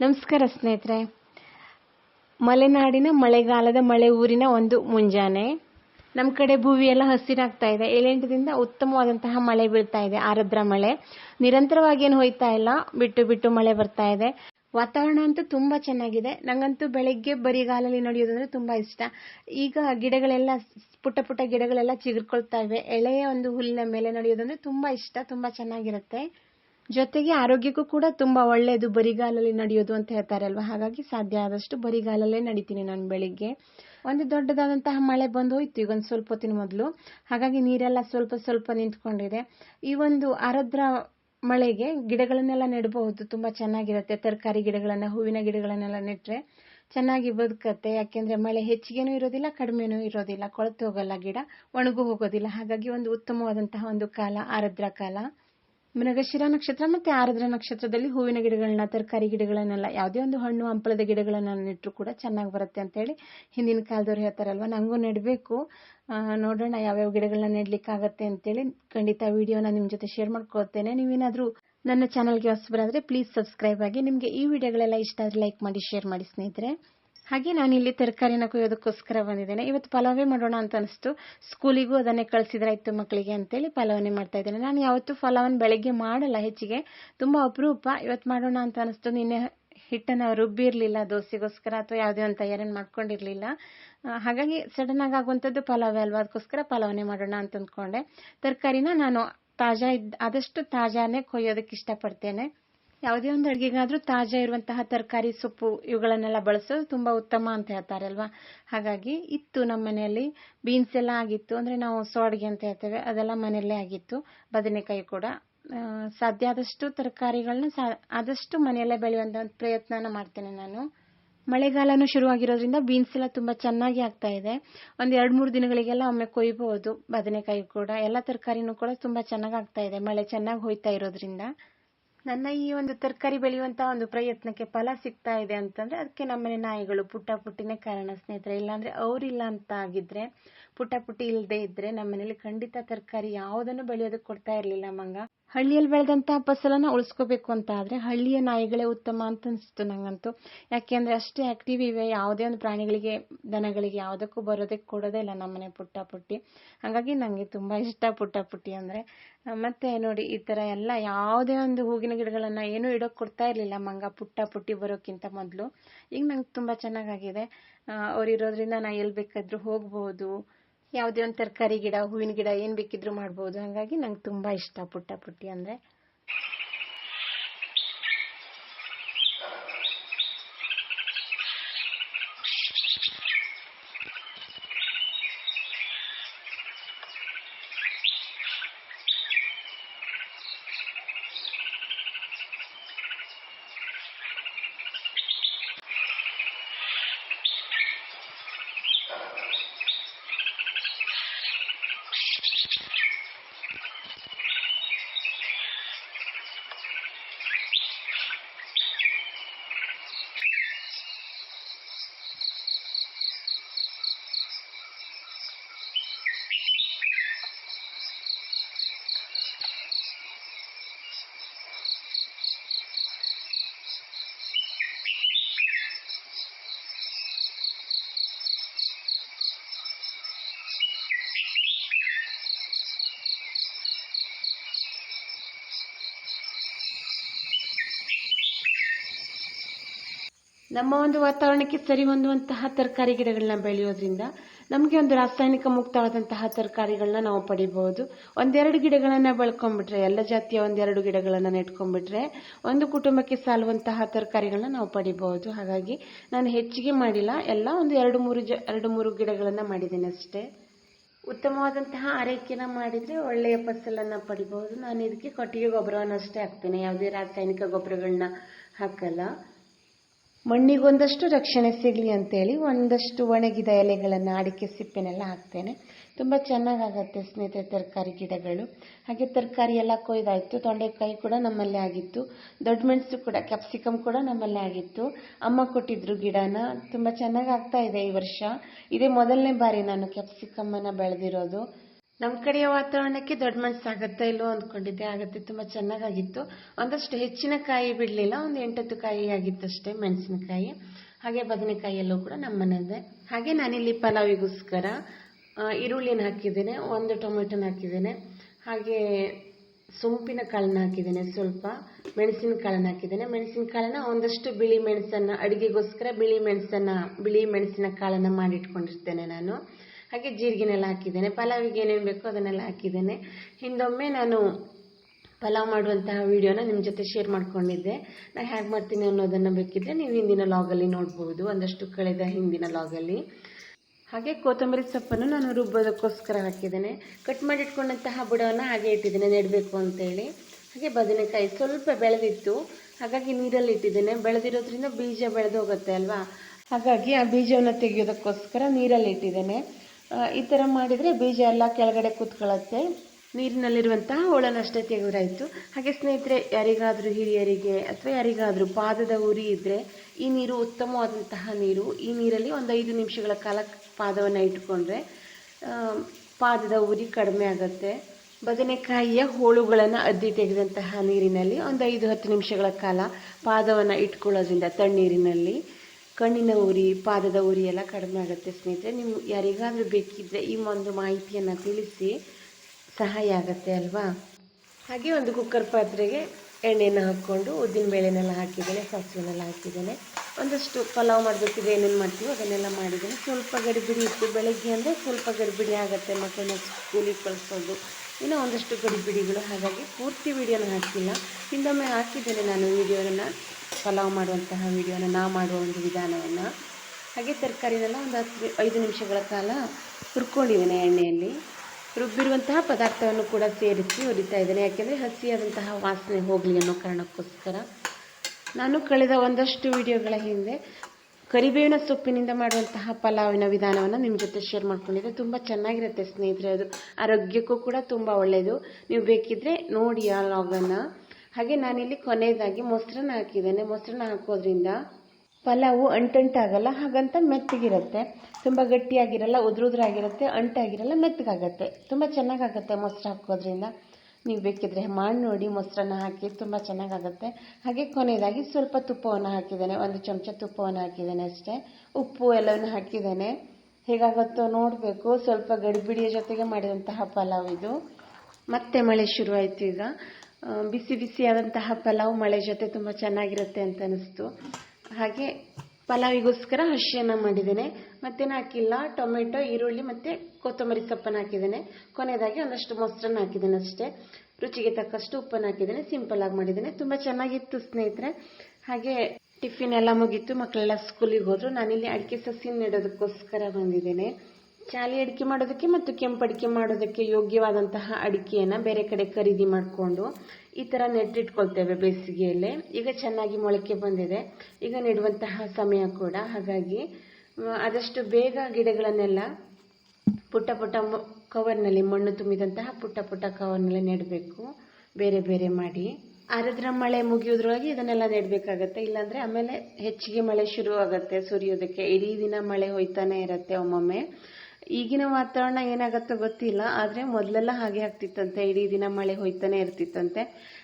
ನಮಸ್ಕಾರ ಸ್ನೇಹಿತರೆ. ಮಲೆನಾಡಿನ ಮಳೆಗಾಲದ ಮಳೆ ಊರಿನ ಒಂದು ಮುಂಜಾನೆ. ನಮ್ಮ ಕಡೆ ಭೂಮಿ ಎಲ್ಲ ಹಸಿರಾಗ್ತಾ ಇದೆ. ಏಳೆಂಟದಿಂದ ಉತ್ತಮವಾದಂತಹ ಮಳೆ ಬೀಳ್ತಾ ಇದೆ. ಆರದ್ರ ಮಳೆ. ನಿರಂತರವಾಗಿ ಏನು ಹೋಯ್ತಾ ಇಲ್ಲ. ಬಿಟ್ಟು ಬಿಟ್ಟು ಮಳೆ ಬರ್ತಾ ಇದೆ. ವಾತಾವರಣ ಅಂತೂ ತುಂಬಾ ಚೆನ್ನಾಗಿದೆ. ನಂಗಂತೂ ಬೆಳಗ್ಗೆ ಬರಿಗಾಲಲ್ಲಿ ನಡೆಯೋದಂದ್ರೆ ತುಂಬಾ ಇಷ್ಟ. ಈಗ ಗಿಡಗಳೆಲ್ಲ, ಪುಟ್ಟ ಪುಟ್ಟ ಗಿಡಗಳೆಲ್ಲ ಚಿಗುರ್ಕೊಳ್ತಾ ಇವೆ. ಎಳೆಯ ಒಂದು ಹುಲ್ಲಿನ ಮೇಲೆ ನಡೆಯೋದಂದ್ರೆ ತುಂಬಾ ಇಷ್ಟ. ತುಂಬಾ ಚೆನ್ನಾಗಿರುತ್ತೆ. ಜೊತೆಗೆ ಆರೋಗ್ಯಕ್ಕೂ ಕೂಡ ತುಂಬಾ ಒಳ್ಳೆಯದು ಬರಿಗಾಲಲ್ಲಿ ನಡೆಯೋದು ಅಂತ ಹೇಳ್ತಾರೆ ಅಲ್ವಾ ಹಾಗಾಗಿ ಸಾಧ್ಯ ಆದಷ್ಟು ಬರಿಗಾಲಲ್ಲೇ ನಡಿತೀನಿ ನಾನು ಬೆಳಿಗ್ಗೆ. ಒಂದು ದೊಡ್ಡದಾದಂತಹ ಮಳೆ ಬಂದು ಹೋಯ್ತು, ಈಗ ಒಂದು ಸ್ವಲ್ಪ ಹೊತ್ತಿನ ಮೊದಲು. ಹಾಗಾಗಿ ನೀರೆಲ್ಲ ಸ್ವಲ್ಪ ಸ್ವಲ್ಪ ನಿಂತ್ಕೊಂಡಿದೆ. ಈ ಒಂದು ಆರದ್ರ ಮಳೆಗೆ ಗಿಡಗಳನ್ನೆಲ್ಲ ನೆಡಬಹುದು, ತುಂಬಾ ಚೆನ್ನಾಗಿರುತ್ತೆ. ತರಕಾರಿ ಗಿಡಗಳನ್ನ, ಹೂವಿನ ಗಿಡಗಳನ್ನೆಲ್ಲ ನೆಟ್ಟರೆ ಚೆನ್ನಾಗಿ ಬದುಕತ್ತೆ. ಯಾಕೆಂದ್ರೆ ಮಳೆ ಹೆಚ್ಚಿಗೆನೂ ಇರೋದಿಲ್ಲ, ಕಡಿಮೆನೂ ಇರೋದಿಲ್ಲ. ಕೊಳತು ಹೋಗಲ್ಲ ಗಿಡ, ಒಣಗು ಹೋಗೋದಿಲ್ಲ. ಹಾಗಾಗಿ ಒಂದು ಉತ್ತಮವಾದಂತಹ ಒಂದು ಕಾಲ, ಆರದ್ರ ಕಾಲ. ಮೃಗಶಿರ ನಕ್ಷತ್ರ ಮತ್ತೆ ಆರದ್ರ ನಕ್ಷತ್ರದಲ್ಲಿ ಹೂವಿನ ಗಿಡಗಳನ್ನ, ತರಕಾರಿ ಗಿಡಗಳನ್ನೆಲ್ಲ, ಯಾವುದೇ ಒಂದು ಹಣ್ಣು, ಹಂಪಲದ ಗಿಡಗಳನ್ನ ನೆಟ್ಟರು ಕೂಡ ಚೆನ್ನಾಗಿ ಬರುತ್ತೆ ಅಂತ ಹೇಳಿ ಹಿಂದಿನ ಕಾಲದವ್ರು ಹೇಳ್ತಾರಲ್ವಾ? ನಂಗೂ ನೆಡಬೇಕು. ನೋಡೋಣ ಯಾವ್ಯಾವ ಗಿಡಗಳನ್ನ ನೆಡ್ಲಿಕ್ಕಾಗತ್ತೆ ಅಂತೇಳಿ ಖಂಡಿತ ವಿಡಿಯೋನ ನಿಮ್ಮ ಜೊತೆ ಶೇರ್ ಮಾಡ್ಕೊಳ್ತೇನೆ. ನೀವೇನಾದರೂ ನನ್ನ ಚಾನಲ್ಗೆ ಹೊಸಬರಾದ್ರೆ ಪ್ಲೀಸ್ ಸಬ್ಸ್ಕ್ರೈಬ್ ಆಗಿ. ನಿಮಗೆ ಈ ವಿಡಿಯೋಗಳೆಲ್ಲ ಇಷ್ಟ ಆದ್ರೆ ಲೈಕ್ ಮಾಡಿ ಶೇರ್ ಮಾಡಿ ಸ್ನೇಹಿತರೆ. ಹಾಗೆ ನಾನು ಇಲ್ಲಿ ತರಕಾರಿನ ಕೊಯ್ಯೋದಕ್ಕೋಸ್ಕರ ಬಂದಿದ್ದೇನೆ. ಇವತ್ತು ಪಲಾವೇ ಮಾಡೋಣ ಅಂತ ಅನಿಸ್ತು. ಸ್ಕೂಲಿಗೂ ಅದನ್ನೇ ಕಳಿಸಿದ್ರಾಯ್ತು ಮಕ್ಕಳಿಗೆ ಅಂತೇಳಿ ಪಲಾವನ್ನೇ ಮಾಡ್ತಾ ಇದ್ದೇನೆ. ನಾನು ಯಾವತ್ತೂ ಪಲಾವನ್ ಬೆಳಗ್ಗೆ ಮಾಡಲ್ಲ ಹೆಚ್ಚಿಗೆ. ತುಂಬ ಅಪರೂಪ. ಇವತ್ತು ಮಾಡೋಣ ಅಂತ ಅನಿಸ್ತು. ನಿನ್ನೆ ಹಿಟ್ಟನ್ನು ರುಬ್ಬಿರಲಿಲ್ಲ ದೋಸೆಗೋಸ್ಕರ ಅಥವಾ ಯಾವುದೇ ಒಂದು ತಯಾರಿನ ಮಾಡ್ಕೊಂಡಿರಲಿಲ್ಲ. ಹಾಗಾಗಿ ಸಡನ್ ಆಗಿ ಆಗುವಂಥದ್ದು ಪಲಾವೇ ಅಲ್ವಾ? ಅದಕ್ಕೋಸ್ಕರ ಪಲಾವನ್ನೇ ಮಾಡೋಣ ಅಂತ ಅಂದ್ಕೊಂಡೆ. ತರಕಾರಿನ ನಾನು ತಾಜಾ ಇದ್ದ ಆದಷ್ಟು ತಾಜಾನೇ ಕೊಯ್ಯೋದಕ್ಕೆ ಇಷ್ಟಪಡ್ತೇನೆ. ಯಾವುದೇ ಒಂದು ಅಡುಗೆಗಾದ್ರೂ ತಾಜಾ ಇರುವಂತಹ ತರಕಾರಿ, ಸೊಪ್ಪು ಇವುಗಳನ್ನೆಲ್ಲ ಬಳಸೋದು ತುಂಬಾ ಉತ್ತಮ ಅಂತ ಹೇಳ್ತಾರೆ ಅಲ್ವಾ? ಹಾಗಾಗಿ ಇತ್ತು ನಮ್ಮ ಮನೆಯಲ್ಲಿ. ಬೀನ್ಸ್ ಎಲ್ಲ ಆಗಿತ್ತು. ಅಂದ್ರೆ ನಾವು ಸೋಡ್ಗೆ ಅಂತ ಹೇಳ್ತೇವೆ. ಅದೆಲ್ಲ ಮನೆಯಲ್ಲೇ ಆಗಿತ್ತು. ಬದನೆಕಾಯಿ ಕೂಡ. ಸಾಧ್ಯ ಆದಷ್ಟು ತರಕಾರಿಗಳನ್ನ ಆದಷ್ಟು ಮನೆಯಲ್ಲೇ ಬೆಳೆಯುವಂತ ಒಂದು ಪ್ರಯತ್ನನ ಮಾಡ್ತೇನೆ ನಾನು. ಮಳೆಗಾಲನೂ ಶುರುವಾಗಿರೋದ್ರಿಂದ ಬೀನ್ಸ್ ಎಲ್ಲ ತುಂಬಾ ಚೆನ್ನಾಗಿ ಆಗ್ತಾ ಇದೆ. ಒಂದ್ ಎರಡ್ ಮೂರು ದಿನಗಳಿಗೆಲ್ಲ ಒಮ್ಮೆ ಕೊಯ್ಬಹುದು ಬದನೆಕಾಯಿ ಕೂಡ. ಎಲ್ಲ ತರಕಾರಿನೂ ಕೂಡ ತುಂಬಾ ಚೆನ್ನಾಗಿ ಆಗ್ತಾ ಇದೆ. ಮಳೆ ಚೆನ್ನಾಗಿ ಹೋಯ್ತಾ ಇರೋದ್ರಿಂದ. ನನ್ನ ಈ ಒಂದು ತರಕಾರಿ ಬೆಳೆಯುವಂತ ಒಂದು ಪ್ರಯತ್ನಕ್ಕೆ ಫಲ ಸಿಗ್ತಾ ಇದೆ ಅಂತಂದ್ರೆ, ಅದಕ್ಕೆ ನಮ್ಮನೆ ನಾಯಿಗಳು ಪುಟ್ಟ ಪುಟ್ಟಿನೇ ಕಾರಣ ಸ್ನೇಹಿತರೆ. ಇಲ್ಲಾಂದ್ರೆ ಅವರಿಲ್ಲ ಅಂತ ಆಗಿದ್ರೆ ಪುಟ್ಟ ಪುಟ್ಟಿ ಇಲ್ಲದೆ ಇದ್ರೆ ನಮ್ಮನೇಲಿ ಖಂಡಿತ ತರಕಾರಿ ಯಾವುದನ್ನು ಬೆಳೆಯೋದಕ್ಕೆ ಕೊಡ್ತಾ ಇರಲಿಲ್ಲ ಮಂಗ. ಹಳ್ಳಿಯಲ್ಲಿ ಬೆಳೆದಂತಹ ಫಸಲನ್ನ ಉಳಿಸ್ಕೋಬೇಕು ಅಂತ ಆದ್ರೆ ಹಳ್ಳಿಯ ನಾಯಿಗಳೇ ಉತ್ತಮ ಅಂತ ಅನಿಸ್ತು ನಂಗಂತೂ. ಯಾಕೆಂದ್ರೆ ಅಷ್ಟೇ ಆಕ್ಟಿವ್ ಇವೆ, ಯಾವುದೇ ಒಂದು ಪ್ರಾಣಿಗಳಿಗೆ, ದನಗಳಿಗೆ ಯಾವುದಕ್ಕೂ ಬರೋದಕ್ಕೆ ಕೊಡೋದೇ ಇಲ್ಲ ನಮ್ಮನೆ ಪುಟ್ಟ ಪುಟ್ಟಿ. ಹಾಗಾಗಿ ನಂಗೆ ತುಂಬಾ ಇಷ್ಟ ಪುಟ್ಟ ಪುಟ್ಟಿ ಅಂದ್ರೆ. ಮತ್ತೆ ನೋಡಿ ಈ ತರ ಎಲ್ಲ ಯಾವುದೇ ಒಂದು ಹೂವಿನ ಗಿಡಗಳನ್ನ ಏನು ಇಡೋಕ್ ಕೊಡ್ತಾ ಇರ್ಲಿಲ್ಲ ಮಂಗ ಪುಟ್ಟ ಪುಟ್ಟಿ ಬರೋಕ್ಕಿಂತ ಮೊದಲು. ಈಗ ನಂಗೆ ತುಂಬಾ ಚೆನ್ನಾಗಾಗಿದೆ. ಅವ್ರಿರೋದ್ರಿಂದ ನಾ ಎಲ್ಲಿ ಬೇಕಾದ್ರೂ ಹೋಗ್ಬೋದು. ಯಾವುದೇ ಒಂದು ತರಕಾರಿ ಗಿಡ, ಹೂವಿನ ಗಿಡ ಏನು ಬೇಕಿದ್ರು ಮಾಡ್ಬೋದು. ಹಾಗಾಗಿ ನಂಗೆ ತುಂಬಾ ಇಷ್ಟ ಪುಟ್ಟ ಪುಟ್ಟಿ ಅಂದ್ರೆ ನಮ್ಮ ಒಂದು ವಾತಾವರಣಕ್ಕೆ ಸರಿ ಹೊಂದುವಂತಹ ತರಕಾರಿ ಗಿಡಗಳನ್ನ ಬೆಳೆಯೋದ್ರಿಂದ ನಮಗೆ ಒಂದು ರಾಸಾಯನಿಕ ಮುಕ್ತವಾದಂತಹ ತರಕಾರಿಗಳನ್ನ ನಾವು ಪಡಿಬಹುದು. ಒಂದೆರಡು ಗಿಡಗಳನ್ನ ಬೆಳ್ಕೊಂಡ್ಬಿಟ್ರೆ, ಎಲ್ಲ ಜಾತಿಯ ಒಂದೆರಡು ಗಿಡಗಳನ್ನ ನೆಟ್ಕೊಂಡ್ಬಿಟ್ರೆ, ಒಂದು ಕುಟುಂಬಕ್ಕೆ ಸಾಲುವಂತಹ ತರಕಾರಿಗಳನ್ನ ನಾವು ಪಡಿಬಹುದು. ಹಾಗಾಗಿ ನಾನು ಹೆಚ್ಚಿಗೆ ಮಾಡಿಲ್ಲ. ಎಲ್ಲ ಒಂದು ಎರಡು ಮೂರು ಎರಡು ಮೂರು ಗಿಡಗಳನ್ನ ಮಾಡಿದ್ದೇನೆ ಅಷ್ಟೇ. ಉತ್ತಮವಾದಂತಹ ಆರೈಕೆನ ಮಾಡಿದ್ರೆ ಒಳ್ಳೆಯ ಫಸಲನ್ನ ಪಡಿಬಹುದು. ನಾನು ಇದಕ್ಕೆ ಕೊಟ್ಟಿಗೆ ಗೊಬ್ಬರವನ್ನು ಅಷ್ಟೇ ಹಾಕ್ತೇನೆ. ಯಾವುದೇ ರಾಸಾಯನಿಕ ಗೊಬ್ಬರಗಳನ್ನ ಹಾಕಲ್ಲ. ಮಣ್ಣಿಗೊಂದಷ್ಟು ರಕ್ಷಣೆ ಸಿಗಲಿ ಅಂತೇಳಿ ಒಂದಷ್ಟು ಒಣಗಿದ ಎಲೆಗಳನ್ನು ಅಡಿಕೆ ಸಿಪ್ಪೆನೆಲ್ಲ ಹಾಕ್ತೇನೆ. ತುಂಬ ಚೆನ್ನಾಗಾಗತ್ತೆ ಸ್ನೇಹಿತರೆ ತರಕಾರಿ ಗಿಡಗಳು. ಹಾಗೆ ತರಕಾರಿ ಎಲ್ಲ ಕೊಯ್ದಾಯಿತು. ತೊಂಡೆಕಾಯಿ ಕೂಡ ನಮ್ಮಲ್ಲೇ ಆಗಿತ್ತು. ದೊಡ್ಡ ಮೆಣಸು ಕೂಡ ಕ್ಯಾಪ್ಸಿಕಮ್ ಕೂಡ ನಮ್ಮಲ್ಲೇ ಆಗಿತ್ತು. ಅಮ್ಮ ಕೊಟ್ಟಿದ್ರು ಗಿಡನ. ತುಂಬ ಚೆನ್ನಾಗಿ ಆಗ್ತಾ ಇದೆ ಈ ವರ್ಷ. ಇದೇ ಮೊದಲನೇ ಬಾರಿ ನಾನು ಕ್ಯಾಪ್ಸಿಕಮ್ಮನ್ನು ಬೆಳೆದಿರೋದು. ನಮ್ಮ ಕಡೆಯ ವಾತಾವರಣಕ್ಕೆ ದೊಡ್ಡ ಮನಸ್ಸು ಆಗತ್ತಾ ಇಲ್ಲೋ ಅಂದ್ಕೊಂಡಿದ್ದೆ. ಆಗತ್ತೆ, ತುಂಬಾ ಚೆನ್ನಾಗಾಗಿತ್ತು. ಒಂದಷ್ಟು ಹೆಚ್ಚಿನ ಕಾಯಿ ಬಿಡಲಿಲ್ಲ, ಒಂದು ಎಂಟತ್ತು ಕಾಯಿ ಆಗಿತ್ತು ಅಷ್ಟೇ ಮೆಣಸಿನಕಾಯಿ. ಹಾಗೆ ಬದನೆಕಾಯಿ ಎಲ್ಲೂ ಕೂಡ ನಮ್ಮ ಮನೆಯದೇ ಹಾಗೆ ನಾನಿಲ್ಲಿ ಪಲಾವಿಗೋಸ್ಕರ ಈರುಳ್ಳಿನ ಹಾಕಿದ್ದೇನೆ, ಒಂದು ಟೊಮೆಟೊನ ಹಾಕಿದ್ದೇನೆ. ಹಾಗೆ ಸೊಂಪಿನ ಕಾಳನ್ನ ಹಾಕಿದ್ದೇನೆ ಸ್ವಲ್ಪ. ಮೆಣಸಿನ ಕಾಳನ್ನ ಹಾಕಿದ್ದೇನೆ. ಮೆಣಸಿನ ಕಾಳನ್ನ ಒಂದಷ್ಟು ಬಿಳಿ ಮೆಣಸನ್ನ, ಅಡುಗೆಗೋಸ್ಕರ ಬಿಳಿ ಮೆಣಸನ್ನ, ಬಿಳಿ ಮೆಣಸಿನ ಕಾಳನ್ನ ಮಾಡಿಟ್ಕೊಂಡಿರ್ತೇನೆ ನಾನು. ಹಾಗೆ ಜೀರಿಗೆನೆಲ್ಲ ಹಾಕಿದ್ದೇನೆ. ಪಲಾವಿಗೆ ಏನೇನು ಬೇಕೋ ಅದನ್ನೆಲ್ಲ ಹಾಕಿದ್ದೇನೆ. ಹಿಂದೊಮ್ಮೆ ನಾನು ಪಲಾವ್ ಮಾಡುವಂತಹ ವಿಡಿಯೋನ ನಿಮ್ಮ ಜೊತೆ ಶೇರ್ ಮಾಡ್ಕೊಂಡಿದ್ದೆ. ನಾನು ಹೇಗೆ ಮಾಡ್ತೀನಿ ಅನ್ನೋದನ್ನು ಬೇಕಿದ್ರೆ ನೀವು ಹಿಂದಿನ ಲಾಗಲ್ಲಿ ನೋಡ್ಬೋದು. ಒಂದಷ್ಟು ಕಳೆದ ಹಿಂದಿನ ಲಾಗಲ್ಲಿ ಹಾಗೆ ಕೊತ್ತಂಬರಿ ಸೊಪ್ಪನ್ನು ನಾನು ರುಬ್ಬೋದಕ್ಕೋಸ್ಕರ ಹಾಕಿದ್ದೇನೆ. ಕಟ್ ಮಾಡಿ ಇಟ್ಕೊಂಡಂತಹ ಬುಡವನ್ನು ಹಾಗೆ ಇಟ್ಟಿದ್ದೇನೆ, ನೆಡಬೇಕು ಅಂತೇಳಿ. ಹಾಗೆ ಬದನೆಕಾಯಿ ಸ್ವಲ್ಪ ಬೆಳೆದಿತ್ತು. ಹಾಗಾಗಿ ನೀರಲ್ಲಿ ಇಟ್ಟಿದ್ದೇನೆ. ಬೆಳೆದಿರೋದ್ರಿಂದ ಬೀಜ ಬೆಳೆದೋಗುತ್ತೆ ಅಲ್ವಾ? ಹಾಗಾಗಿ ಆ ಬೀಜವನ್ನು ತೆಗೆಯೋದಕ್ಕೋಸ್ಕರ ನೀರಲ್ಲಿ ಇಟ್ಟಿದ್ದೇನೆ. ಈ ಥರ ಮಾಡಿದರೆ ಬೀಜ ಎಲ್ಲ ಕೆಳಗಡೆ ಕೂತ್ಕೊಳ್ಳುತ್ತೆ. ನೀರಿನಲ್ಲಿರುವಂತಹ ಹುಳನಷ್ಟೇ ತೆಗೆದ್ರಾಯಿತು ಹಾಗೆ ಸ್ನೇಹಿತರೆ, ಯಾರಿಗಾದರೂ ಹಿರಿಯರಿಗೆ ಅಥವಾ ಯಾರಿಗಾದರೂ ಪಾದದ ಉರಿ ಇದ್ದರೆ ಈ ನೀರು ಉತ್ತಮವಾದಂತಹ ನೀರು. ಈ ನೀರಲ್ಲಿ ಒಂದು ಐದು ನಿಮಿಷಗಳ ಕಾಲ ಪಾದವನ್ನು ಇಟ್ಕೊಂಡ್ರೆ ಪಾದದ ಉರಿ ಕಡಿಮೆ ಆಗುತ್ತೆ. ಬದನೆಕಾಯಿಯ ಹೋಳುಗಳನ್ನು ಅದ್ದಿ ತೆಗೆದಂತಹ ನೀರಿನಲ್ಲಿ ಒಂದು ಐದು ಹತ್ತು ನಿಮಿಷಗಳ ಕಾಲ ಪಾದವನ್ನು ಇಟ್ಕೊಳ್ಳೋದ್ರಿಂದ ತಣ್ಣೀರಿನಲ್ಲಿ. ಕಣ್ಣಿನ ಉರಿ, ಪಾದದ ಉರಿ ಎಲ್ಲ ಕಡಿಮೆ ಆಗುತ್ತೆ ಸ್ನೇಹಿತರೆ. ನೀವು ಯಾರಿಗಾದರೂ ಬೇಕಿದ್ದರೆ ಈ ಒಂದು ಮಾಹಿತಿಯನ್ನು ತಿಳಿಸಿ ಸಹಾಯ ಆಗುತ್ತೆ ಅಲ್ವಾ? ಹಾಗೆ ಒಂದು ಕುಕ್ಕರ್ ಪಾತ್ರೆಗೆ ಎಣ್ಣೆಯನ್ನು ಹಾಕ್ಕೊಂಡು ಉದ್ದಿನ ಬೇಳೆನೆಲ್ಲ ಹಾಕಿದ್ದೇನೆ, ಸಾಸಿವೆನೆಲ್ಲ ಹಾಕಿದ್ದೇನೆ. ಒಂದಷ್ಟು ಪಲಾವ್ ಮಾಡಬೇಕಿದ್ರೆ ಏನೇನು ಮಾಡ್ತೀವೋ ಅದನ್ನೆಲ್ಲ ಮಾಡಿದ್ದೇನೆ. ಸ್ವಲ್ಪ ಗಡಿಬಿಡಿ ಇತ್ತು ಬೆಳಗ್ಗೆ ಅಂದರೆ ಸ್ವಲ್ಪ ಗಡಿಬಿಡಿ ಆಗುತ್ತೆ ಮಕ್ಕಳನ್ನ ಸ್ಕೂಲಿಗೆ ಕಳಿಸೋದು. ಇನ್ನೂ ಒಂದಷ್ಟು ಗಡಿಬಿಡಿಗಳು ಹಾಗಾಗಿ ಪೂರ್ತಿ ವೀಡಿಯೋನ ಹಾಕಿಲ್ಲ. ಹಿಂದೊಮ್ಮೆ ಹಾಕಿದ್ದೇನೆ ನಾನು ವೀಡಿಯೋನ. ಪಲಾವ್ ಮಾಡುವಂತಹ ವೀಡಿಯೋನ, ನಾ ಮಾಡುವ ಒಂದು ವಿಧಾನವನ್ನು. ಹಾಗೆ ತರಕಾರಿನೆಲ್ಲ ಒಂದು ಹತ್ತು, ಐದು ನಿಮಿಷಗಳ ಕಾಲ ಹುರ್ಕೊಂಡಿದ್ದೇನೆ ಎಣ್ಣೆಯಲ್ಲಿ. ರುಬ್ಬಿರುವಂತಹ ಪದಾರ್ಥವನ್ನು ಕೂಡ ಸೇರಿಸಿ ಹುರಿತಾ ಇದ್ದೇನೆ. ಯಾಕೆಂದರೆ ಹಸಿಯಾದಂತಹ ವಾಸನೆ ಹೋಗಲಿ ಅನ್ನೋ ಕಾರಣಕ್ಕೋಸ್ಕರ. ನಾನು ಕಳೆದ ಒಂದಷ್ಟು ವಿಡಿಯೋಗಳ ಹಿಂದೆ ಕರಿಬೇವಿನ ಸೊಪ್ಪಿನಿಂದ ಮಾಡುವಂತಹ ಪಲಾವಿನ ವಿಧಾನವನ್ನು ನಿಮ್ಮ ಜೊತೆ ಶೇರ್ ಮಾಡ್ಕೊಂಡಿದ್ದೆ. ತುಂಬ ಚೆನ್ನಾಗಿರುತ್ತೆ ಸ್ನೇಹಿತರೆ ಅದು. ಆರೋಗ್ಯಕ್ಕೂ ಕೂಡ ತುಂಬ ಒಳ್ಳೆಯದು ನೀವು ಬೇಕಿದ್ರೆ ನೋಡಿ ಆ ಲಾಗನ್ನು ಹಾಗೆ ನಾನಿಲ್ಲಿ ಕೊನೆಯದಾಗಿ ಮೊಸರನ್ನ ಹಾಕಿದ್ದೇನೆ. ಮೊಸರನ್ನ ಹಾಕೋದ್ರಿಂದ ಪಲಾವು ಅಂಟಂಟಾಗಲ್ಲ, ಹಾಗಂತ ಮೆತ್ತಗಿರುತ್ತೆ. ತುಂಬ ಗಟ್ಟಿಯಾಗಿರಲ್ಲ, ಉದುರುದ್ರಾಗಿರುತ್ತೆ, ಅಂಟಾಗಿರಲ್ಲ, ಮೆತ್ತಗಾಗತ್ತೆ. ತುಂಬ ಚೆನ್ನಾಗಾಗತ್ತೆ ಮೊಸರು ಹಾಕೋದ್ರಿಂದ. ನೀವು ಬೇಕಿದ್ರೆ ಮಾಡಿ ನೋಡಿ, ಮೊಸರನ್ನ ಹಾಕಿ ತುಂಬ ಚೆನ್ನಾಗಾಗುತ್ತೆ. ಹಾಗೆ ಕೊನೆಯದಾಗಿ ಸ್ವಲ್ಪ ತುಪ್ಪವನ್ನು ಹಾಕಿದ್ದೇನೆ, ಒಂದು ಚಮಚ ತುಪ್ಪವನ್ನು ಹಾಕಿದ್ದೇನೆ ಅಷ್ಟೇ. ಉಪ್ಪು ಎಲ್ಲವನ್ನು ಹಾಕಿದ್ದೇನೆ. ಹೇಗಾಗುತ್ತೋ ನೋಡಬೇಕು, ಸ್ವಲ್ಪ ಗಡಿಬಿಡಿಯ ಜೊತೆಗೆ ಮಾಡಿದಂತಹ ಪಲಾವ್ ಇದು. ಮತ್ತೆ ಮಳೆ ಶುರುವಾಯಿತು ಈಗ. ಬಿಸಿ ಬಿಸಿಯಾದಂತಹ ಪಲಾವ್ ಮಳೆ ಜೊತೆ ತುಂಬ ಚೆನ್ನಾಗಿರುತ್ತೆ ಅಂತ ಅನ್ನಿಸ್ತು ಹಾಗೆ ಪಲಾವಿಗೋಸ್ಕರ ಹಸಿಯನ್ನು ಮಾಡಿದ್ದೇನೆ. ಮತ್ತೇನು ಹಾಕಿಲ್ಲ ಟೊಮೆಟೊ, ಈರುಳ್ಳಿ, ಮತ್ತು ಕೊತ್ತಂಬರಿ ಸೊಪ್ಪನ್ನು ಹಾಕಿದ್ದೇನೆ. ಕೊನೆಯದಾಗಿ ಒಂದಷ್ಟು ಮೊಸರನ್ನು ಹಾಕಿದ್ದೇನೆ ಅಷ್ಟೇ. ರುಚಿಗೆ ತಕ್ಕಷ್ಟು ಉಪ್ಪನ್ನು ಹಾಕಿದ್ದೇನೆ. ಸಿಂಪಲ್ ಆಗಿ ಮಾಡಿದ್ದೇನೆ. ತುಂಬ ಚೆನ್ನಾಗಿತ್ತು ಸ್ನೇಹಿತರೆ. ಹಾಗೆ ಟಿಫಿನ್ ಎಲ್ಲ ಮುಗೀತು. ಮಕ್ಕಳೆಲ್ಲ ಸ್ಕೂಲಿಗೆ ಹೋದರು. ನಾನಿಲ್ಲಿ ಅಡಿಕೆ ಸಸಿ ನೆಡೋದಕ್ಕೋಸ್ಕರ ಬಂದಿದ್ದೇನೆ. ಚಾಲಿ ಅಡಿಕೆ ಮಾಡೋದಕ್ಕೆ ಮತ್ತು ಕೆಂಪು ಅಡಿಕೆ ಮಾಡೋದಕ್ಕೆ ಯೋಗ್ಯವಾದಂತಹ ಅಡಿಕೆಯನ್ನು ಬೇರೆ ಕಡೆ ಖರೀದಿ ಮಾಡಿಕೊಂಡು ಈ ಥರ ನೆಟ್ಟಿಟ್ಕೊಳ್ತೇವೆ ಬೇಸಿಗೆಯಲ್ಲೇ. ಈಗ ಚೆನ್ನಾಗಿ ಮೊಳಕೆ ಬಂದಿದೆ. ಈಗ ನೆಡುವಂತಹ ಸಮಯ ಕೂಡ. ಹಾಗಾಗಿ ಆದಷ್ಟು ಬೇಗ ಗಿಡಗಳನ್ನೆಲ್ಲ ಪುಟ್ಟ ಪುಟ್ಟ ಕವರ್ನಲ್ಲಿ, ಮಣ್ಣು ತುಂಬಿದಂತಹ ಪುಟ್ಟ ಪುಟ್ಟ ಕವರ್ನಲ್ಲಿ ನೆಡಬೇಕು. ಬೇರೆ ಬೇರೆ ಮಾಡಿ. ಆರದ್ರ ಮಳೆ ಮುಗಿಯೋದ್ರೊಳಗೆ ಇದನ್ನೆಲ್ಲ ನೆಡಬೇಕಾಗತ್ತೆ. ಇಲ್ಲಾಂದರೆ ಆಮೇಲೆ ಹೆಚ್ಚಿಗೆ ಮಳೆ ಶುರು ಆಗುತ್ತೆ ಸುರಿಯೋದಕ್ಕೆ ಇಡೀ ದಿನ ಮಳೆ ಹೋಯ್ತಾನೆ ಇರುತ್ತೆ ಒಮ್ಮೊಮ್ಮೆ. ಈಗಿನ ವಾತಾವರಣ ಏನಾಗತ್ತೋ ಗೊತ್ತಿಲ್ಲ, ಆದರೆ ಮೊದಲೆಲ್ಲ ಹಾಗೆ ಆಗ್ತಿತ್ತಂತೆ. ಇಡೀ ದಿನ ಮಳೆ ಹೋಯ್ತಾನೆ ಇರ್ತಿತ್ತಂತೆ.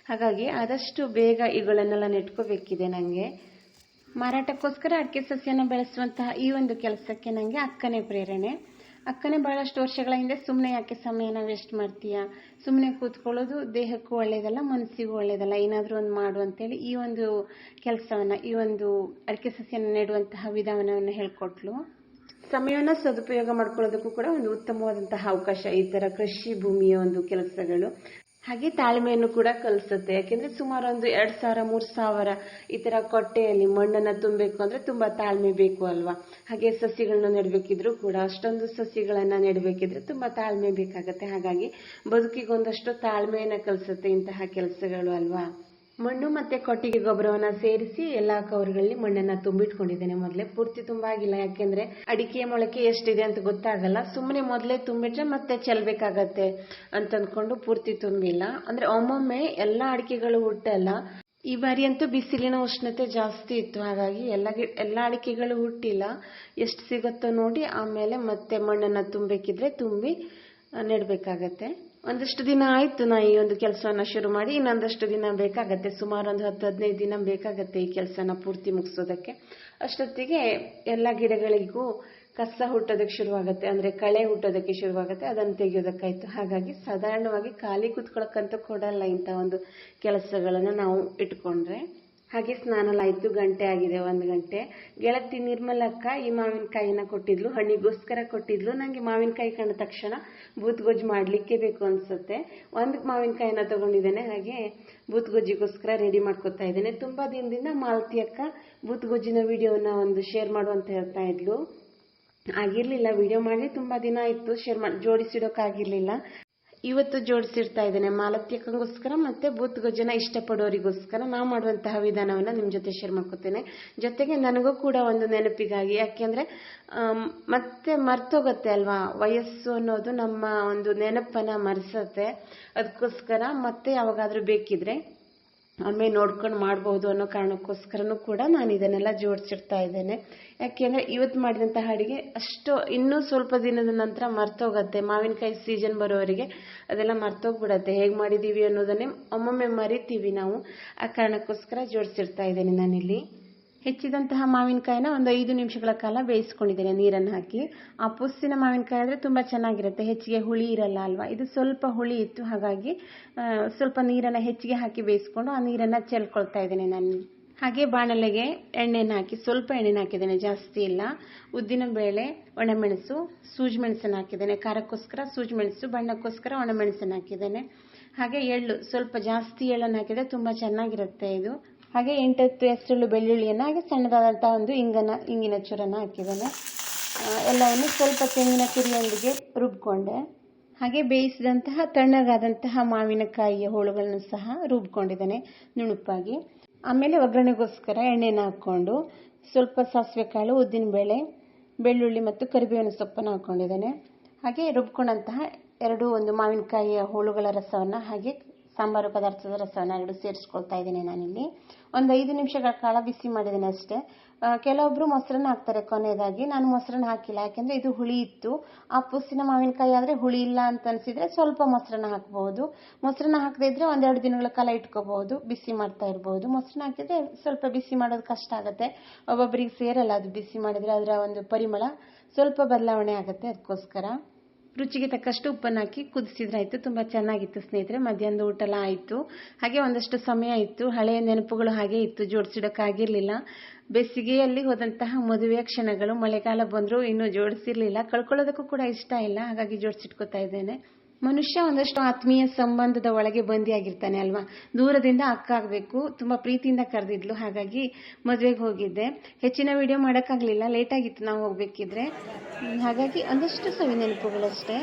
ಹಾಗಾಗಿ ಆದಷ್ಟು ಬೇಗ ಇವುಗಳನ್ನೆಲ್ಲ ನೆಟ್ಕೋಬೇಕಿದೆ ನನಗೆ ಮಾರಾಟಕ್ಕೋಸ್ಕರ ಅಡಿಕೆ ಸಸ್ಯನ ಬೆಳೆಸುವಂತಹ ಈ ಒಂದು ಕೆಲಸಕ್ಕೆ ನನಗೆ ಅಕ್ಕನೇ ಪ್ರೇರಣೆ. ಅಕ್ಕನೇ ಬಹಳಷ್ಟು ವರ್ಷಗಳ ಹಿಂದೆ ಸುಮ್ಮನೆ ಯಾಕೆ ಸಮಯನ ವೇಸ್ಟ್ ಮಾಡ್ತೀಯಾ? ಸುಮ್ಮನೆ ಕೂತ್ಕೊಳ್ಳೋದು ದೇಹಕ್ಕೂ ಒಳ್ಳೆಯದಲ್ಲ ಮನಸ್ಸಿಗೂ ಒಳ್ಳೆಯದಲ್ಲ ಏನಾದರೂ ಒಂದು ಮಾಡು ಅಂತೇಳಿ ಈ ಒಂದು ಕೆಲಸವನ್ನು, ಈ ಒಂದು ಅಡಿಕೆ ಸಸ್ಯನ ನೆಡುವಂತಹ ವಿಧಾನವನ್ನು ಹೇಳ್ಕೊಟ್ಲು. ಸಮಯವನ್ನು ಸದುಪಯೋಗ ಮಾಡ್ಕೊಳ್ಳೋದಕ್ಕೂ ಕೂಡ ಒಂದು ಉತ್ತಮವಾದಂತಹ ಅವಕಾಶ ಈ ಥರ ಕೃಷಿ ಭೂಮಿಯ ಒಂದು ಕೆಲಸಗಳು. ಹಾಗೆ ತಾಳ್ಮೆಯನ್ನು ಕೂಡ ಕಲಿಸುತ್ತೆ. ಯಾಕೆಂದ್ರೆ ಸುಮಾರು ಒಂದು ಎರಡ್ ಸಾವಿರ, ಮೂರ್ ಸಾವಿರ ಈ ತರ ಕೊಟ್ಟೆಯಲ್ಲಿ ಮಣ್ಣನ್ನ ತುಂಬಬೇಕು ಅಂದ್ರೆ ತುಂಬಾ ತಾಳ್ಮೆ ಬೇಕು ಅಲ್ವಾ? ಹಾಗೆ ಸಸಿಗಳನ್ನ ನೆಡಬೇಕಿದ್ರು ಕೂಡ ಅಷ್ಟೊಂದು ಸಸಿಗಳನ್ನ ನೆಡಬೇಕಿದ್ರೆ ತುಂಬಾ ತಾಳ್ಮೆ ಬೇಕಾಗತ್ತೆ. ಹಾಗಾಗಿ ಬದುಕಿಗೊಂದಷ್ಟು ತಾಳ್ಮೆಯನ್ನ ಕಲಿಸುತ್ತೆ ಇಂತಹ ಕೆಲಸಗಳು ಅಲ್ವಾ? ಮಣ್ಣು ಮತ್ತೆ ಕೊಟ್ಟಿಗೆ ಗೊಬ್ಬರವನ್ನ ಸೇರಿಸಿ ಎಲ್ಲಾ ಕವರ್ಗಳಲ್ಲಿ ಮಣ್ಣನ್ನ ತುಂಬಿಟ್ಕೊಂಡಿದ್ದೇನೆ. ಮೊದಲೇ ಪೂರ್ತಿ ತುಂಬಾಗಿಲ್ಲ ಯಾಕೆಂದ್ರೆ ಅಡಿಕೆ ಮೊಳಕೆ ಎಷ್ಟಿದೆ ಅಂತ ಗೊತ್ತಾಗಲ್ಲ. ಸುಮ್ಮನೆ ಮೊದಲೇ ತುಂಬಿಟ್ರೆ ಮತ್ತೆ ಚೆಲ್ಬೇಕಾಗತ್ತೆ ಅಂತ ಅಂದ್ಕೊಂಡು ಪೂರ್ತಿ ತುಂಬಿಲ್ಲ. ಅಂದ್ರೆ ಒಮ್ಮೊಮ್ಮೆ ಎಲ್ಲಾ ಅಡಿಕೆಗಳು ಹುಟ್ಟಲ್ಲ. ಈ ಬಾರಿ ಅಂತೂ ಬಿಸಿಲಿನ ಉಷ್ಣತೆ ಜಾಸ್ತಿ ಇತ್ತು. ಹಾಗಾಗಿ ಎಲ್ಲ ಗಿ- ಎಲ್ಲ ಅಡಿಕೆಗಳು ಹುಟ್ಟಿಲ್ಲ. ಎಷ್ಟು ಸಿಗುತ್ತೋ ನೋಡಿ ಆಮೇಲೆ ಮತ್ತೆ ಮಣ್ಣನ್ನು ತುಂಬಬೇಕಿದ್ರೆ ತುಂಬಿ ನೆಡಬೇಕಾಗತ್ತೆ. ಒಂದಷ್ಟು ದಿನ ಆಯ್ತು ನಾ ಈ ಒಂದು ಕೆಲಸವನ್ನ ಶುರು ಮಾಡಿ, ಇನ್ನೊಂದಷ್ಟು ದಿನ ಬೇಕಾಗತ್ತೆ, ಸುಮಾರು ಒಂದು ಹತ್ತು ಹದಿನೈದು ದಿನ ಬೇಕಾಗತ್ತೆ ಈ ಕೆಲಸನ ಪೂರ್ತಿ ಮುಗಿಸೋದಕ್ಕೆ. ಅಷ್ಟೊತ್ತಿಗೆ ಎಲ್ಲ ಗಿಡಗಳಿಗೂ ಕಸ ಹುಟ್ಟೋದಕ್ಕೆ ಶುರುವಾಗುತ್ತೆ, ಅಂದ್ರೆ ಕಳೆ ಹುಟ್ಟೋದಕ್ಕೆ ಶುರುವಾಗುತ್ತೆ, ಅದನ್ನು ತೆಗೆಯೋದಕ್ಕಾಯ್ತು. ಹಾಗಾಗಿ ಸಾಧಾರಣವಾಗಿ ಖಾಲಿ ಕೂತ್ಕೊಳ್ಳೋಕ್ಕಂತೂ ಕೊಡಲ್ಲ ಇಂಥ ಒಂದು ಕೆಲಸಗಳನ್ನು ನಾವು ಇಟ್ಕೊಂಡ್ರೆ. ಹಾಗೆ ಸ್ನಾನ ಎಲ್ಲ ಆಯ್ತು, ಗಂಟೆ ಆಗಿದೆ, ಒಂದು ಗಂಟೆ. ಗೆಳತಿ ನಿರ್ಮಲಕ್ಕ ಈ ಮಾವಿನಕಾಯಿನ ಕೊಟ್ಟಿದ್ಲು, ಹಣ್ಣಿಗೋಸ್ಕರ ಕೊಟ್ಟಿದ್ಲು. ನಂಗೆ ಮಾವಿನಕಾಯಿ ಕಂಡ ತಕ್ಷಣ ಬೂತ್ಗೊಜ್ಜು ಮಾಡಲಿಕ್ಕೆ ಬೇಕು ಅನ್ಸುತ್ತೆ. ಒಂದು ಮಾವಿನಕಾಯಿನ ತಗೊಂಡಿದ್ದೇನೆ, ಹಾಗೆ ಬೂತ್ಗೊಜ್ಜಿಗೋಸ್ಕರ ರೆಡಿ ಮಾಡ್ಕೊತಾ ಇದ್ದೇನೆ. ತುಂಬಾ ದಿನದಿಂದ ಮಾಲತಿ ಅಕ್ಕ ಬೂತ್ಗೊಜ್ಜಿನ ವಿಡಿಯೋನ ಒಂದು ಶೇರ್ ಮಾಡು ಅಂತ ಹೇಳ್ತಾ ಇದ್ಲು. ಆಗಿರಲಿಲ್ಲ, ವಿಡಿಯೋ ಮಾಡಿ ತುಂಬಾ ದಿನ ಆಯಿತು. ಶೇರ್ ಮಾಡಿ ಜೋಡಿಸಿಡೋಕ್ಕಾಗಿರ್ಲಿಲ್ಲ ಇವತ್ತು ಜೋಡಿಸಿರ್ತಾ ಇದ್ದೇನೆ ಮಾಲತ್ಯಕ್ಕಂಗೋಸ್ಕರ ಮತ್ತೆ ಬೂತ್ ಗೊಜ್ಜನ ಇಷ್ಟಪಡೋರಿಗೋಸ್ಕರ ನಾವು ಮಾಡುವಂತಹ ವಿಧಾನವನ್ನ ನಿಮ್ಮ ಜೊತೆ ಶೇರ್ ಮಾಡ್ಕೊತೇನೆ. ಜೊತೆಗೆ ನನಗೂ ಕೂಡ ಒಂದು ನೆನಪಿಗಾಗಿ, ಯಾಕೆಂದ್ರೆ ಮತ್ತೆ ಮರ್ತೋಗತ್ತೆ ಅಲ್ವಾ? ವಯಸ್ಸು ಅನ್ನೋದು ನಮ್ಮ ಒಂದು ನೆನಪನ್ನ ಮರೆಸತ್ತೆ. ಅದಕ್ಕೋಸ್ಕರ ಮತ್ತೆ ಯಾವಾಗಾದ್ರೂ ಬೇಕಿದ್ರೆ ಒಮ್ಮೆ ನೋಡ್ಕೊಂಡು ಮಾಡಬಹುದು ಅನ್ನೋ ಕಾರಣಕ್ಕೋಸ್ಕರನೂ ಕೂಡ ನಾನು ಇದನ್ನೆಲ್ಲ ಜೋಡಿಸಿಡ್ತಾ ಇದ್ದೇನೆ. ಯಾಕೆಂದ್ರೆ ಇವತ್ತು ಮಾಡಿದಂತಹ ಅಡುಗೆ ಅಷ್ಟು ಇನ್ನೂ ಸ್ವಲ್ಪ ದಿನದ ನಂತರ ಮರ್ತೋಗತ್ತೆ. ಮಾವಿನಕಾಯಿ ಸೀಸನ್ ಬರೋವರಿಗೆ ಅದೆಲ್ಲ ಮರ್ತೋಗ್ಬಿಡತ್ತೆ. ಹೇಗೆ ಮಾಡಿದ್ದೀವಿ ಅನ್ನೋದನ್ನೇ ಒಮ್ಮೊಮ್ಮೆ ಮರಿತೀವಿ ನಾವು. ಆ ಕಾರಣಕ್ಕೋಸ್ಕರ ಜೋಡಿಸಿಡ್ತಾ ಇದ್ದೇನೆ ನಾನಿಲ್ಲಿ. ಹೆಚ್ಚಿದಂತಹ ಮಾವಿನಕಾಯಿನ ಒಂದು ಐದು ನಿಮಿಷಗಳ ಕಾಲ ಬೇಯಿಸ್ಕೊಂಡಿದ್ದೇನೆ ನೀರನ್ನು ಹಾಕಿ. ಆ ಪುಸ್ಸಿನ ಮಾವಿನಕಾಯಿ ಆದರೆ ತುಂಬ ಚೆನ್ನಾಗಿರುತ್ತೆ. ಹೆಚ್ಚಿಗೆ ಹುಳಿ ಇರಲ್ಲ ಅಲ್ವಾ? ಇದು ಸ್ವಲ್ಪ ಹುಳಿ ಇತ್ತು. ಹಾಗಾಗಿ ಸ್ವಲ್ಪ ನೀರನ್ನು ಹೆಚ್ಚಿಗೆ ಹಾಕಿ ಬೇಯಿಸ್ಕೊಂಡು ಆ ನೀರನ್ನು ಚೆಲ್ಕೊಳ್ತಾ ಇದ್ದೇನೆ ನಾನು. ಹಾಗೆ ಬಾಣಲೆಗೆ ಎಣ್ಣೆನ ಹಾಕಿ, ಸ್ವಲ್ಪ ಎಣ್ಣೆನ ಹಾಕಿದ್ದೇನೆ, ಜಾಸ್ತಿ ಇಲ್ಲ. ಉದ್ದಿನ ಬೇಳೆ, ಒಣಮೆಣಸು ಸೂಜಿ ಮೆಣಸನ್ನು ಹಾಕಿದ್ದೇನೆ. ಖಾರಕ್ಕೋಸ್ಕರ ಸೂಜಿ ಮೆಣಸು ಬಣ್ಣಕ್ಕೋಸ್ಕರ ಒಣಮೆಣಸನ್ನು ಹಾಕಿದ್ದೇನೆ. ಹಾಗೆ ಎಳ್ಳು, ಸ್ವಲ್ಪ ಜಾಸ್ತಿ ಎಳ್ಳನ್ನು ಹಾಕಿದರೆ ತುಂಬ ಚೆನ್ನಾಗಿರುತ್ತೆ ಇದು. ಹಾಗೆ ಎಂಟತ್ತು ಹೆಸರುಳ್ಳು ಬೆಳ್ಳುಳ್ಳಿಯನ್ನು, ಹಾಗೆ ಸಣ್ಣದಾದಂಥ ಒಂದು ಇಂಗನ, ಇಂಗಿನ ಚೂರನ್ನು ಹಾಕಿದ್ದೇನೆ. ಎಲ್ಲವನ್ನು ಸ್ವಲ್ಪ ತೆಂಗಿನ ತುರಿಯೊಂದಿಗೆ ರುಬ್ಕೊಂಡೆ. ಹಾಗೆ ಬೇಯಿಸಿದಂತಹ, ತಣ್ಣಗಾದಂತಹ ಮಾವಿನಕಾಯಿಯ ಹೋಳುಗಳನ್ನು ಸಹ ರುಬ್ಕೊಂಡಿದ್ದೇನೆ ನುಣುಪಾಗಿ. ಆಮೇಲೆ ಒಗ್ಗರಣೆಗೋಸ್ಕರ ಎಣ್ಣೆನ ಹಾಕ್ಕೊಂಡು ಸ್ವಲ್ಪ ಸಾಸಿವೆ ಕಾಳು ಉದ್ದಿನಬೇಳೆ, ಬೆಳ್ಳುಳ್ಳಿ ಮತ್ತು ಕರಿಬೇವಿನ ಸೊಪ್ಪನ್ನು ಹಾಕ್ಕೊಂಡಿದ್ದೇನೆ. ಹಾಗೆ ರುಬ್ಕೊಂಡಂತಹ ಎರಡು ಒಂದು ಮಾವಿನಕಾಯಿಯ ಹೋಳುಗಳ ರಸವನ್ನು ಹಾಗೆ ಸಾಂಬಾರು ಪದಾರ್ಥದ ರಸವನ್ನು ಎರಡು ಸೇರಿಸ್ಕೊಳ್ತಾ ಇದ್ದೀನಿ ನಾನಿಲ್ಲಿ. ಒಂದು ಐದು ನಿಮಿಷಗಳ ಕಾಲ ಬಿಸಿ ಮಾಡಿದ್ದೀನಿ ಅಷ್ಟೇ. ಕೆಲವೊಬ್ಬರು ಮೊಸರನ್ನ ಹಾಕ್ತಾರೆ ಕೊನೆಯದಾಗಿ. ನಾನು ಮೊಸರನ್ನ ಹಾಕಿಲ್ಲ, ಯಾಕೆಂದ್ರೆ ಇದು ಹುಳಿ ಇತ್ತು. ಆ ಪುಸ್ಸಿನ ಮಾವಿನಕಾಯಿ ಆದರೆ ಹುಳಿ ಇಲ್ಲ ಅಂತ ಅನ್ಸಿದ್ರೆ ಸ್ವಲ್ಪ ಮೊಸರನ್ನ ಹಾಕ್ಬೋದು ಮೊಸರನ್ನ ಹಾಕದೇ ಇದ್ರೆ ಒಂದೆರಡು ದಿನಗಳ ಕಾಲ ಇಟ್ಕೋಬಹುದು, ಬಿಸಿ ಮಾಡ್ತಾ ಇರಬಹುದು ಮೊಸರನ್ನ ಹಾಕಿದ್ರೆ ಸ್ವಲ್ಪ ಬಿಸಿ ಮಾಡೋದು ಕಷ್ಟ ಆಗುತ್ತೆ. ಒಬ್ಬೊಬ್ಬರಿಗೆ ಸೇರಲ್ಲ, ಅದು ಬಿಸಿ ಮಾಡಿದ್ರೆ ಅದರ ಒಂದು ಪರಿಮಳ ಸ್ವಲ್ಪ ಬದಲಾವಣೆ ಆಗುತ್ತೆ ಅದಕ್ಕೋಸ್ಕರ. ರುಚಿಗೆ ತಕ್ಕಷ್ಟು ಉಪ್ಪನ್ನು ಹಾಕಿ ಕುದಿಸಿದ್ರಾಯ್ತು, ತುಂಬ ಚೆನ್ನಾಗಿತ್ತು ಸ್ನೇಹಿತರೆ. ಮಧ್ಯಾಹ್ನದ ಊಟ ಎಲ್ಲ ಆಯಿತು. ಹಾಗೆ ಒಂದಷ್ಟು ಸಮಯ ಇತ್ತು. ಹಳೆಯ ನೆನಪುಗಳು ಹಾಗೆ ಇತ್ತು. ಜೋಡಿಸಿಡೋಕ್ಕಾಗಿರಲಿಲ್ಲ. ಬೇಸಿಗೆಯಲ್ಲಿ ಹೋದಂತಹ ಮದುವೆಯ ಕ್ಷಣಗಳು, ಮಳೆಗಾಲ ಬಂದರೂ ಇನ್ನೂ ಜೋಡಿಸಿರಲಿಲ್ಲ. ಕಳ್ಕೊಳ್ಳೋದಕ್ಕೂ ಕೂಡ ಇಷ್ಟ ಇಲ್ಲ. ಹಾಗಾಗಿ ಜೋಡಿಸಿಟ್ಕೋತಾ ಇದ್ದೇನೆ. ಮನುಷ್ಯ ಒಂದಷ್ಟು ಆತ್ಮೀಯ ಸಂಬಂಧದ ಒಳಗೆ ಬಂದಿಯಾಗಿರ್ತಾನೆ ಅಲ್ವಾ? ದೂರದಿಂದ ಅಕ್ಕ ಆಗಬೇಕು, ತುಂಬಾ ಪ್ರೀತಿಯಿಂದ ಕರೆದಿದ್ಲು, ಹಾಗಾಗಿ ಮದುವೆಗೆ ಹೋಗಿದ್ದೆ. ಹೆಚ್ಚಿನ ವಿಡಿಯೋ ಮಾಡೋಕ್ಕಾಗಲಿಲ್ಲ ಲೇಟಾಗಿತ್ತು ನಾವು ಹೋಗ್ಬೇಕಿದ್ರೆ. ಹಾಗಾಗಿ ಒಂದಷ್ಟು ಸವಿ ನೆನಪುಗಳಷ್ಟೇ